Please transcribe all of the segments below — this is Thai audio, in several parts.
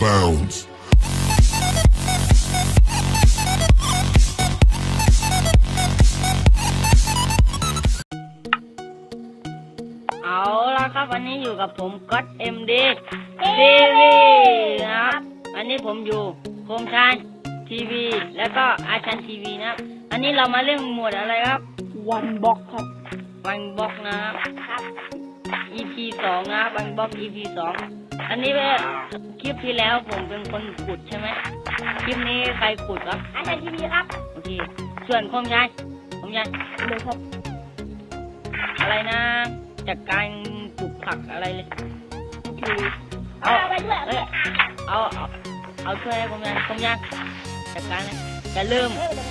bounds. เอาละครับวันนี้อยู่กับผมก๊อตเอ็มดีทีวีนะครับวันนี้ผมอยู่โคมชานทีวี แล้วก็อาชันทีวีนะครับอันนี้เรามาเรื่องหมวดอะไรครับ วันบล็อกครับ วันบล็อกนะครับครับ EP สองนะครับวันบล็อก EP สอง อันนี้เป็นคลิปที่แล้วผมเป็นคนขุดใช่ไหมคลิปนี้ใครขุดครับอาจารย์ทีวีครับโอเคส่วนโคมชานโคมชานเลยครับ อะไรนะจากการปลูกผักอะไรเลยคือเอาเอาไปด้วยเอ้ยเอาเอาเอาช่วยให้ผมยังผมยังจัดการเลยอย่าลืม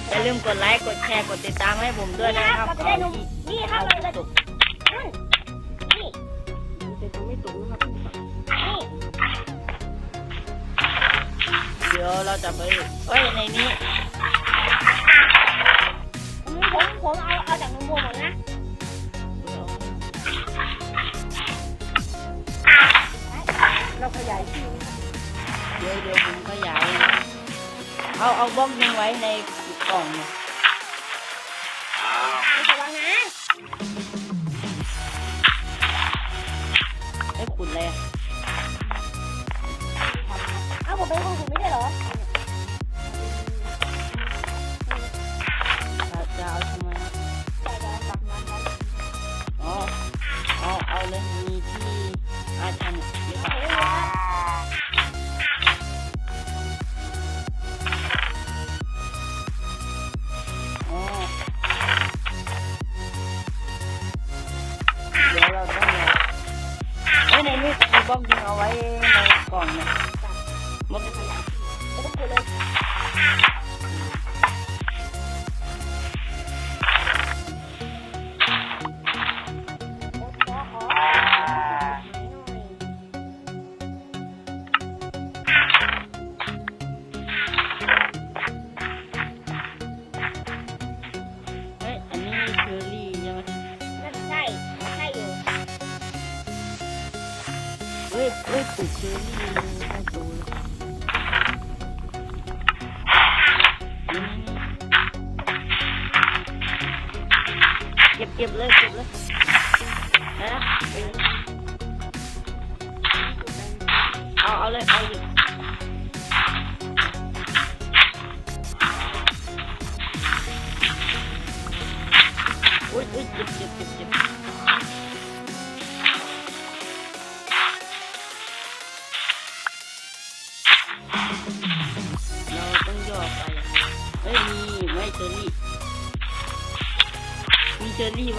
อย่าลืมกดไลค์กดแชร์กดติดตามให้ผมด้วยนะครับเราจะได้นมนี่ครับเราจะสุกนั่นนี่จะทำไม่ตุกนะครับ ดี๋ยวเราจะไปเอ้ยในนี้ผมผมผมเอาเอาจากนมวัวหมดนะเราขยายที่เดี๋ยวเดี๋ยวผมขยาย เอาเอาบล็อกยิงไว้ในกล่องเนี่ย เฮ้ยเฮ้ยปลูกเชอร์รี่ตั้งโตเลยนี่เก็บเก็บเลยเก็บเลยนะเอาเอาเลยเอาเลยอุ้ยอุ้ยเจ็บเจ็บเจ็บเจ็บ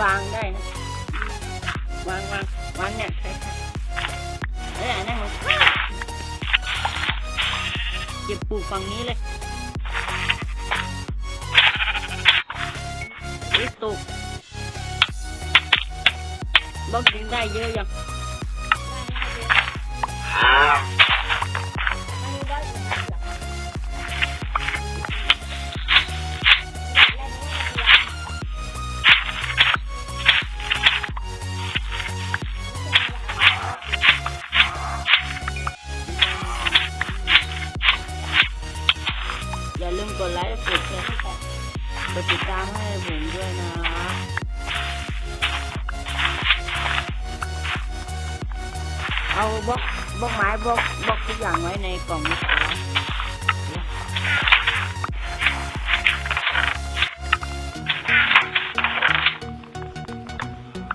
วางได้นะวางวางวางเนี่ยใช่ใช่เอ้ยอันนั่นมันเก็บปลูกฝั่งนี้เลยเฮ้ยตกบล็อกยิงได้เยอะยังอย่า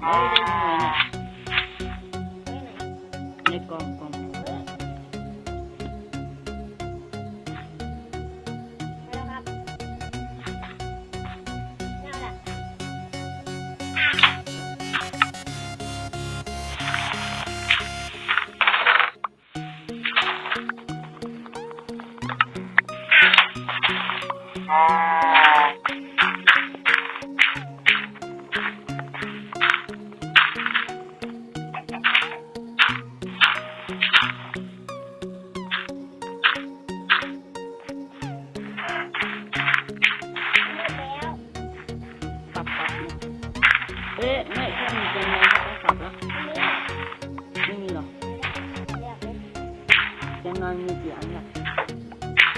เก็ต้องปรับแล้วไม่มีหรอกยังไงนอนมีกี่อัน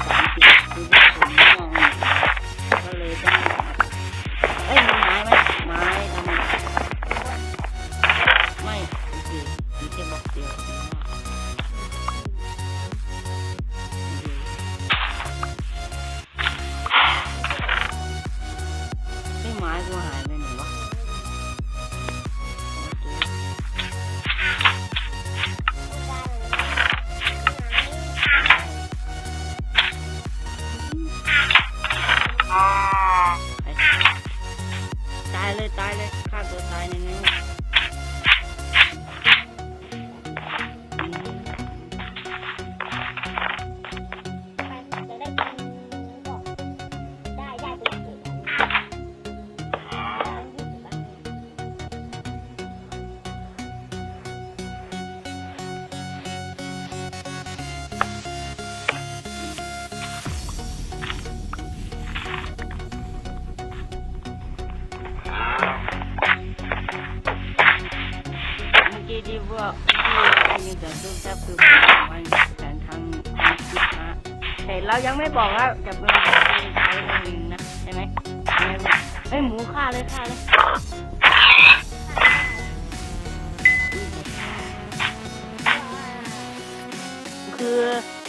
ส ไม่บอกว่าจะเป็นใช้เองนะใช่ไหมไม่บอกเฮ้ยหมูฆ่าเลยฆ่าเลยคือ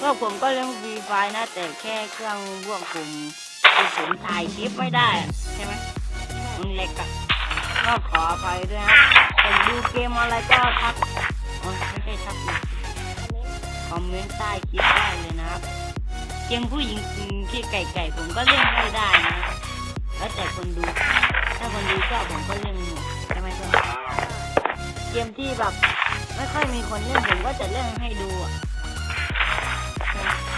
พวกผมก็เล่นฟรีไฟนะแต่แค่เครื่องพวกผมคือผมถ่ายคลิปไม่ได้ใช่ไหมมันเล็กอะก็ขออภัยด้วยนะแต่ดูเกมอะไรก็ทักไม่ใช่ทักนะคอมเมนต์ใต้คลิปได้เลยนะครับ กมผู้หญิงที่ไก่ไก่ผมก็เล่นไม่ได้นะแล้วแต่คนดู ถ้าคนดูชอบผมก็เล่นหมดใช่ไหมเพื่อนเกมที่แบบ ไม่ค่อยมีคนเล่นผมก็จะเล่นให้ดูอะ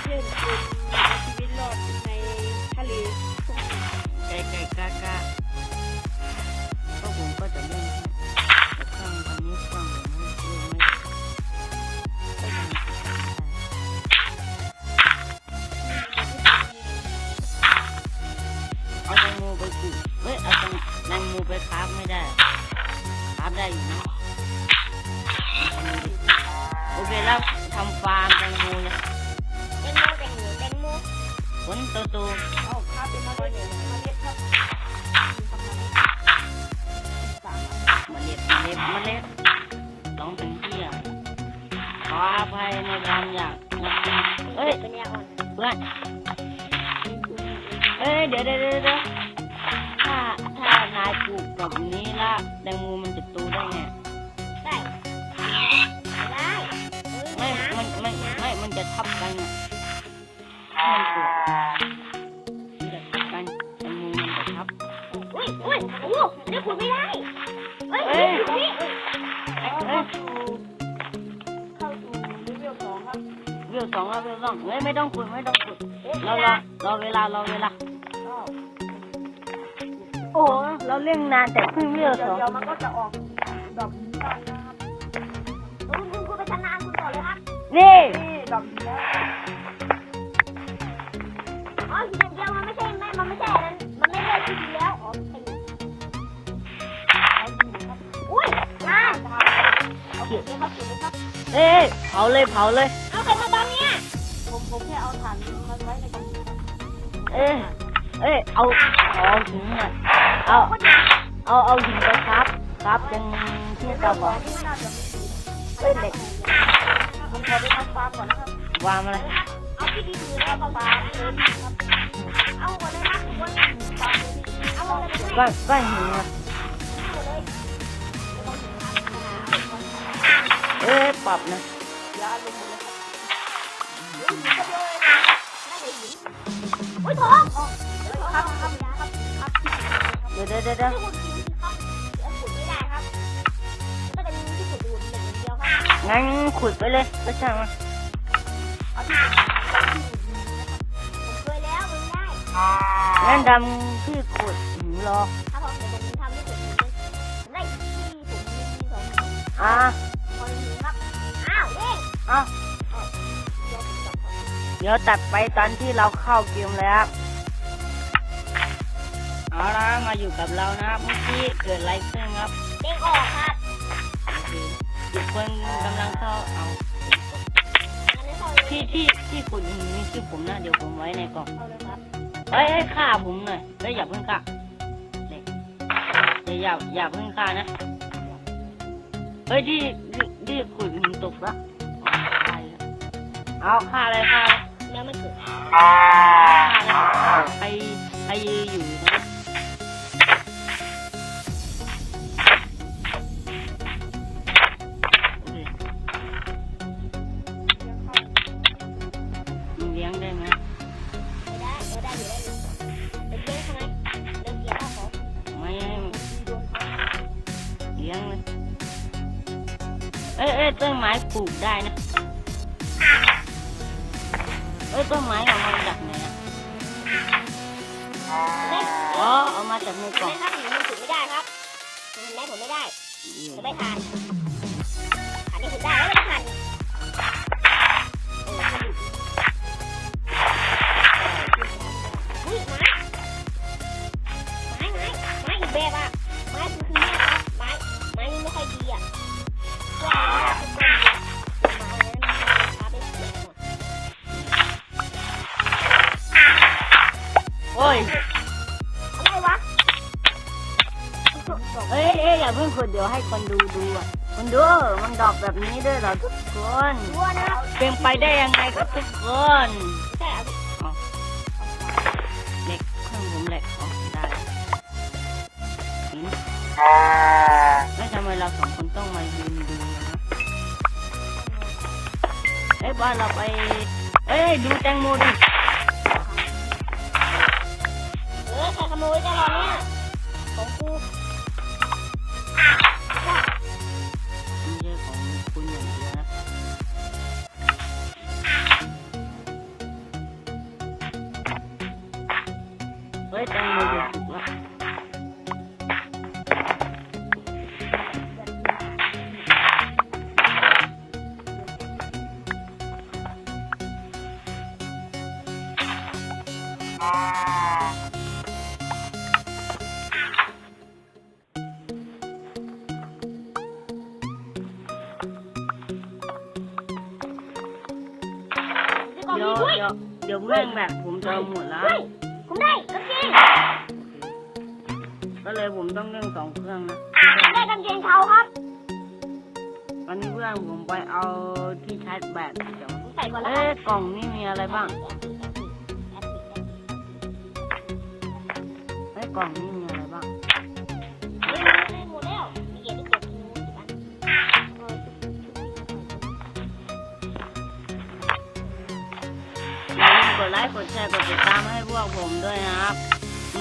เพื่นคุณเอาชีวิตรอดในทะเลไก่ไก่กากาก็ผมก็จะเล่น ผลโตเอาภาพเป็นมะเร็ดมะเร็ดครับมีประมาเล็บมาเล็ดต้องเป็นเที่ยขออภัยในความอยากเอ้ยเป็นยาอ่อนเพื่อน โอ้โหเราเล่นนานแต่เพิ่งเวลเดี๋สยวองเดี๋ยวมันก็จะออกดอกนี้กันนะครับคุณคุณคุณไปชนะคุณต่อเลยครับนี่นี่ดอกนี้แล้วอ๋อทีเดียวมันไม่ใช่ไม่มันไม่ใช่นั้นมันไม่เลิกทีเดียวอ๋อใช่อุ้ยมาเอาเก็บเลยครับเก็บเลยครับเอ้ยเผาเลยเผาเลย เอาใครมาบังเนี่ยผมผมแค่เอาถ่านมาไว้ในกระเป๋าเอ้ยเอ้เอาเอาหินอะ เอาเอาเอาหินไปครับ ครับเป็นที่ที่เตาเราบบออกกที่ไม่น่าจะมีเป็นเด็กผมขอไปทำฟาร์มก่อนนะครับวางอะไรเอาที่ดีถือแล้วปลาปลาเลยครับเอาหมดเลยนะบนฟาร์มเลยเอาหมดเลยก้อนก้อนหินอะหมดเลยเอ้ยปรับนะเดี๋ยวเอาลงหมดเลยครับอุ้ยก็เยอะเลยนะน่าจะหินอุ้ยทองอ๋อเดี๋ยวครับครับครับครับ เดี๋ยวเดี๋ยวเดี๋ยวเดี๋ยวที่ขุดหินครับเดี๋ยวขุดไม่ได้ครับก็จะมีที่ขุดอยู่เหล็กอย่างเดียวครับงั้นขุดไปเลยก็ช่างมันเอาที่ขุดหินผมเคยแล้วมันไม่ได้งั้นดำที่ขุดหืมรอถ้าผมเดี๋ยวผมทำให้เสร็จผมได้ที่ผมมีสองอะพอหินครับอ้าวเด้งอะเดี๋ยวผมจับก่อนเดี๋ยวตัดไปตอนที่เราเข้าเกมแล้วครับ เอาละมาอยู่กับเรานะครับเมื่อกี้เกิดอะไรขึ้นครับเด้งออกครับอีกคนกำลังเข้าเอางั้นไม่เข้าที่ที่ที่ขุดหินมีชื่อผมนะเดี๋ยวผมไว้ในกล่องเอาเลยครับเฮ้ยเฮ้ยฆ่าผมหน่อยเฮ้ยอย่าเพิ่งฆ่าเด็กเดี๋ยวอย่าอย่าเพิ่งฆ่านะเฮ้ยที่ที่ที่ขุดหินตกละเอาฆ่าเลยฆ่าเลยแล้วไม่เกิดฆ่าเลยใครใครยืนอยู่ อ๋อเอามาจากในกล่องได้ครับหนูมันถึงไม่ได้ครับเห็นไหมผมไม่ได้จะไม่ทานอันนี้ถึงได้แล้ว ดอกแบบนี้ด้วยเหรอทุกคนรัวนะเป็นไปได้ยังไงครับทุกคนเอาเหล็กเครื่องผมเหล็กออกได้หินแล้วทำไมเราสองคนต้องมายืนดูนะเอ้ยบ้านเราไป เอ้ยดูแตงโมดิเออใครขโมยได้หรอเนี่ยของ เดี๋ยวด้วยเดี๋ยวเดี๋ยวแม่งแบบผมจะหมดแล้ว เฮ้ยผมได้กางเกงก็เลยผมต้องเล่นสองเครื่องนะได้กางเกงเทาครับวันนี้เพื่อนผมไปเอาที่ชาร์จแบตเดี๋ยวผมใส่ก่อนแล้วเอ๊ะกล่องนี่มีอะไรบ้างเอ้ยกล่องนี่มี แชร์กดติดตามให้พวกผมด้วยนะครับ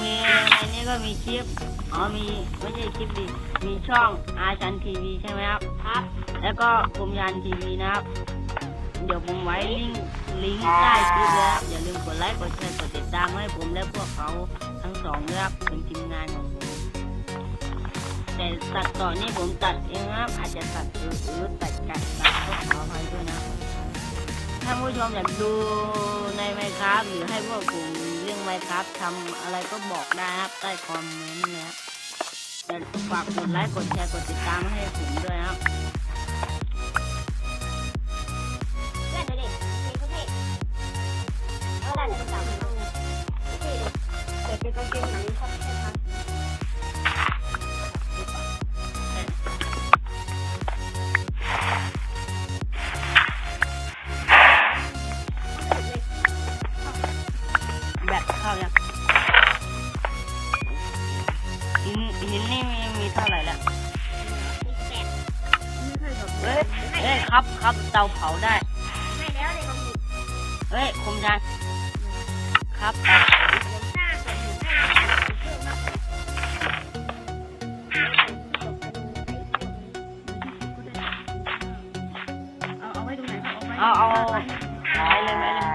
มีในนี้ก็มีคลิป อ๋อมีไม่ใช่คลิปดิ มีช่องอาชันทีวีใช่ไหมครับครับ แล้วก็กรมยานทีวีนะครับ เดี๋ยวผมไว้ลิงก์ลิงก์ใต้คลิปเลยครับอย่าลืมกดไลค์กดแชร์กดติดตามให้ผมและพวกเขาทั้งสองด้วยครับเป็นทีมงานของผมแต่ตัดต่อนี่ผมตัดเองนะครับอาจจะตัดหรือหรือตัดกัดตัดก็ขออภัยด้วยนะ ถ้าผู้ชมอยากดูในไมค์ครับหรือให้พวกผมเรื่องไมค์ครับทำอะไรก็บอกได้ครับใต้คอมเมนต์นะครับแต่ฝากกดไลค์กดแชร์กดติดตามให้ผมด้วยครับเป็นกางเกงไหนครับใช่ครับ เอ้ยครับครับเตาเผาได้ ไม่แล้วเลยมาหมุนเฮ้ยคมชันครับเตาเผาผมสร้างผมอยู่ให้เพิ่มมากเอาเอาไว้ตรงไหนเอาเอาเอาไม้เลยไม้เลย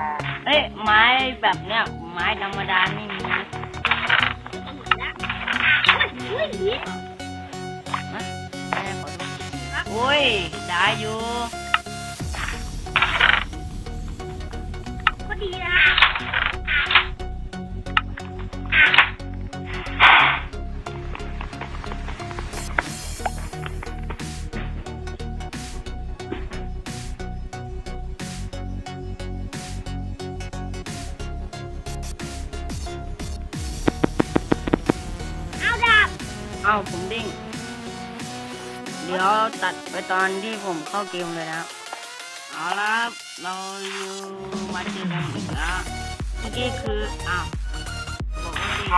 เฮ้ยไม้แบบเนี้ยไม้ธรรมดาไม่มีอุ้ย อ้ย ได้อยู่ ก็ดีนะเอาดับ เอาผมดิ้ง เดี๋ยวตัดไปตอนที่ผมเข้าเกมเลยนะเอาละครับเราอยู่มาเจอกันอีกแล้วเมื่อกี้คืออ้าวบอกว่าดิ้ง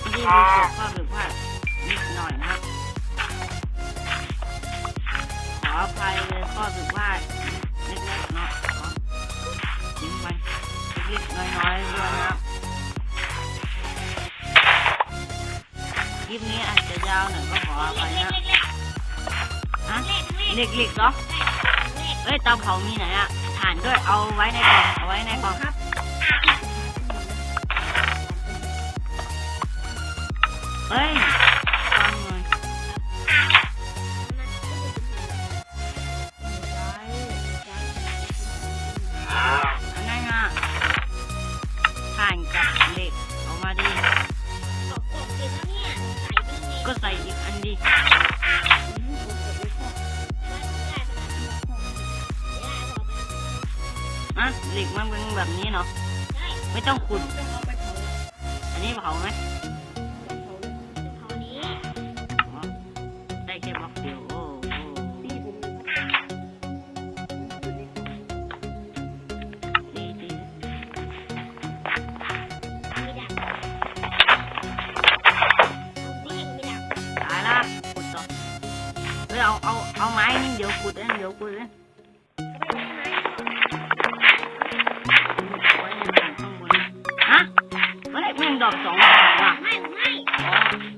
เมื่อกี้มีเกิดข้อผิดพลาดนิดหน่อยนะครับขออภัยเลยข้อผิดพลาดเล็กๆเนาะขอยิ้มไปเล็กๆน้อยๆด้วยนะครับคลิปนี้อาจจะยาวหน่อยก็ขออภัยนะ ฮะเหล็กๆเหรอเอ้ยเตาเผามีไหนอะถ่านด้วยเอาไว้ในกล่องเอาไว้ในกล่องครับเฮ้ย เฮ้ยเอาเอาเอาไม้นี่เดี๋ยวขุดเองเดี๋ยวขุดเองไว้ในถังข้างบนฮะเฮ้ยมึงดอกสองดอกว่ะอ๋อตก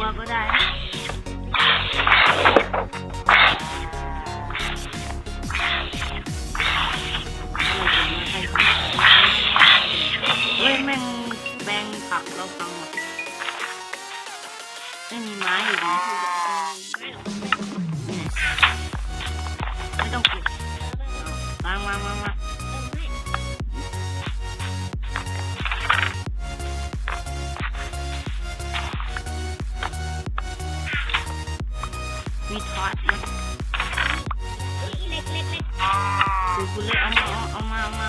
ว่าไเอาเอามาเอามา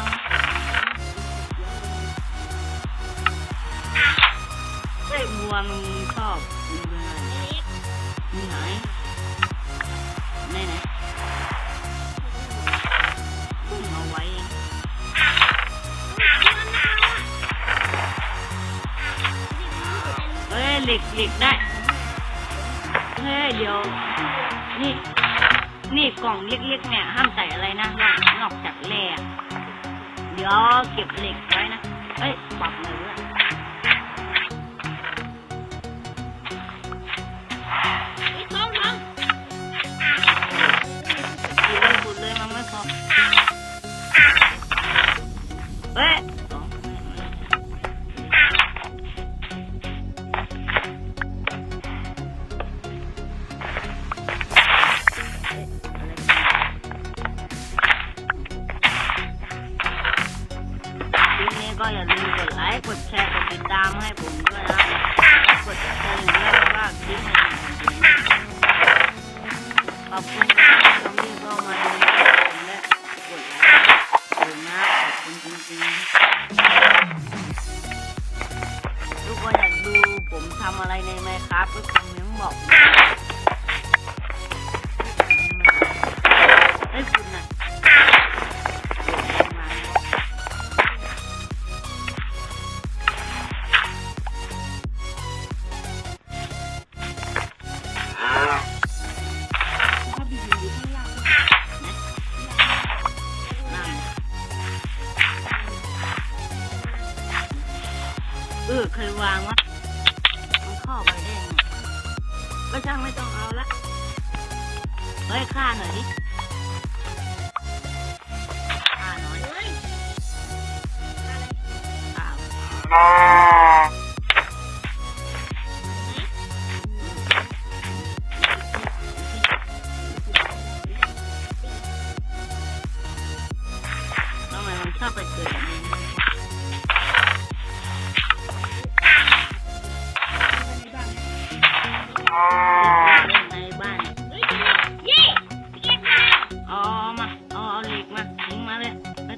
เฮ้ยบัวมึงชอบมึงเป็นอะไรมีไหนไหนไหนเอาไว้เองเฮ้ยเหล็กเหล็กได้ เฮ้ยเดี๋ยวนี่ นี่กล่องเล็กๆเนี่ยห้ามใส่อะไรนะนอกนอกจากแร่ะเดี๋ยวเก็บเหล็กไว้นะเอ้ยปรับเลย เคยวางว่ามันข้อไปได้ไงก็ช่างไม่ต้องเอาละเฮ้ยฆ่าหน่อยดิฆ่าหน่อยเฮ้ยฆ่าอะไร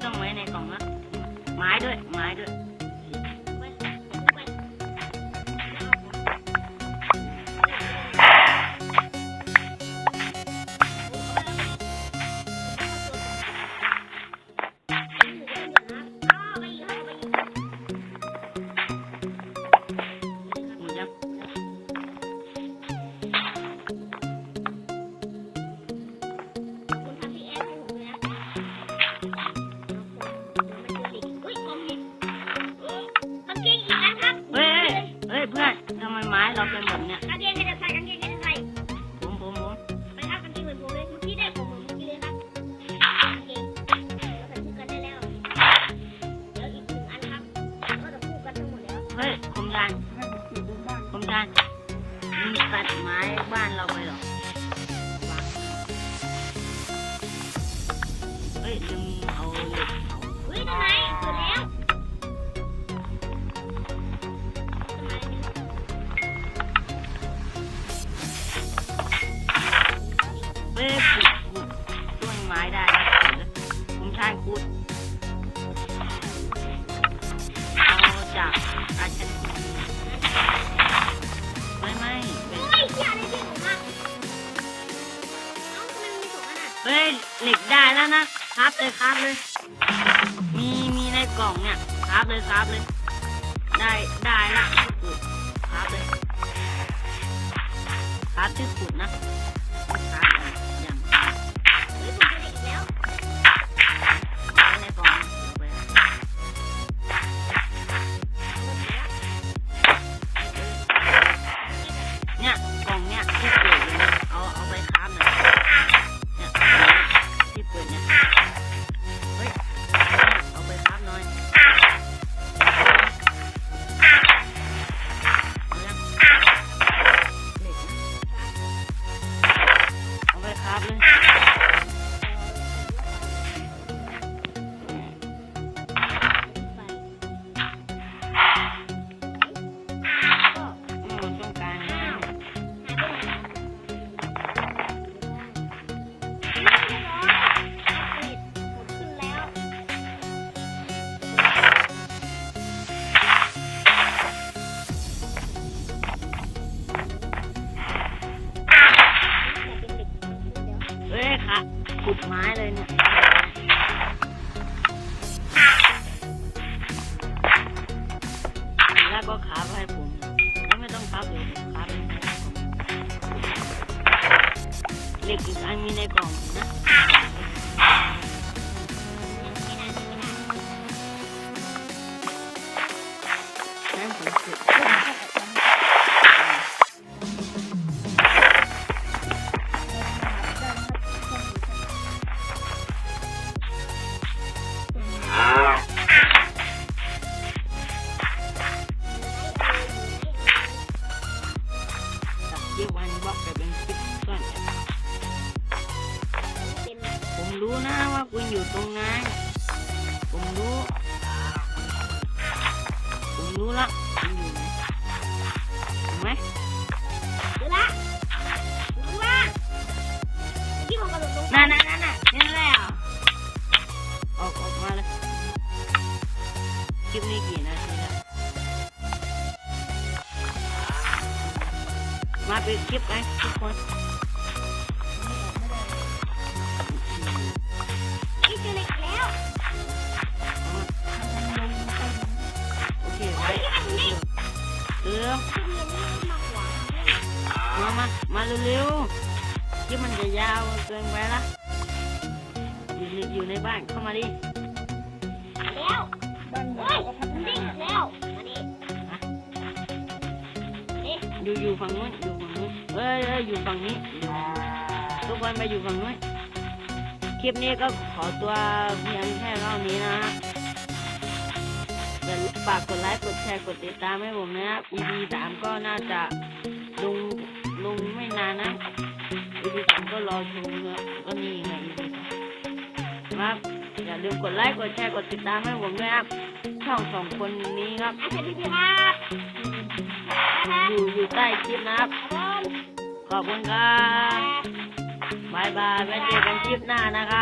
ต้องไว้ในกล่องนะไม้ด้วยไม้ด้วย เฮ้ยคมดันคมดันมีงตัดไม้บ้านเราไปหรอเฮ้ยมึงเอาเหเอาเฮ้ยทำไมเกิดแล้ว เลยครับเลย มีมีในกล่องเนี่ยครับเลยครับเลย ได้ได้ละขุดครับเลยครับที่ขุดนะครับ รู้นะว่าคุณอยู่ตรงไหนผมรู้ ผมรู้ละคุณอยู่ไหนถูกไหมเดี๋ยวละรู้ละที่ผมกระโดดลงนั่นนั่นนั่นนี่นแหละออกออกมาเลยคลิปนี้กี่นาทีละมาเป็นคลิปไง มามาเร็วๆคลิปมันจะยาวเกินไปละอยู่ในอยู่ในบ้านเข้ามาดิแล้วบ้านเฮ้ยนิ่งแล้วมาดินี่อยู่อยู่ฝั่งนู้นอยู่ฝั่งนู้นเอ้ยเอ้ยอยู่ฝั่งนี้อยู่ทุกคนไปอยู่ฝั่งนู้นคลิปนี้ก็ขอตัวเพียงแค่เท่านี้นะอย่าลืมฝากกดไลค์กดแชร์กดติดตามให้ผมนะครับ EP สามก็น่าจะลงลงไม่ นานนะ EP สามก็รอชมนะก็นี่ไง EP สามครับอย่าลืมกดไลค์กดแชร์กดติดตามให้ผมด้วยครับช่องสองคนนี้ครับอาจารย์พี่ครับอยู่อยู่ใต้คลิปนะครับครับ ขอบคุณครับบายบายไว้เจอกันคลิปหน้านะครับ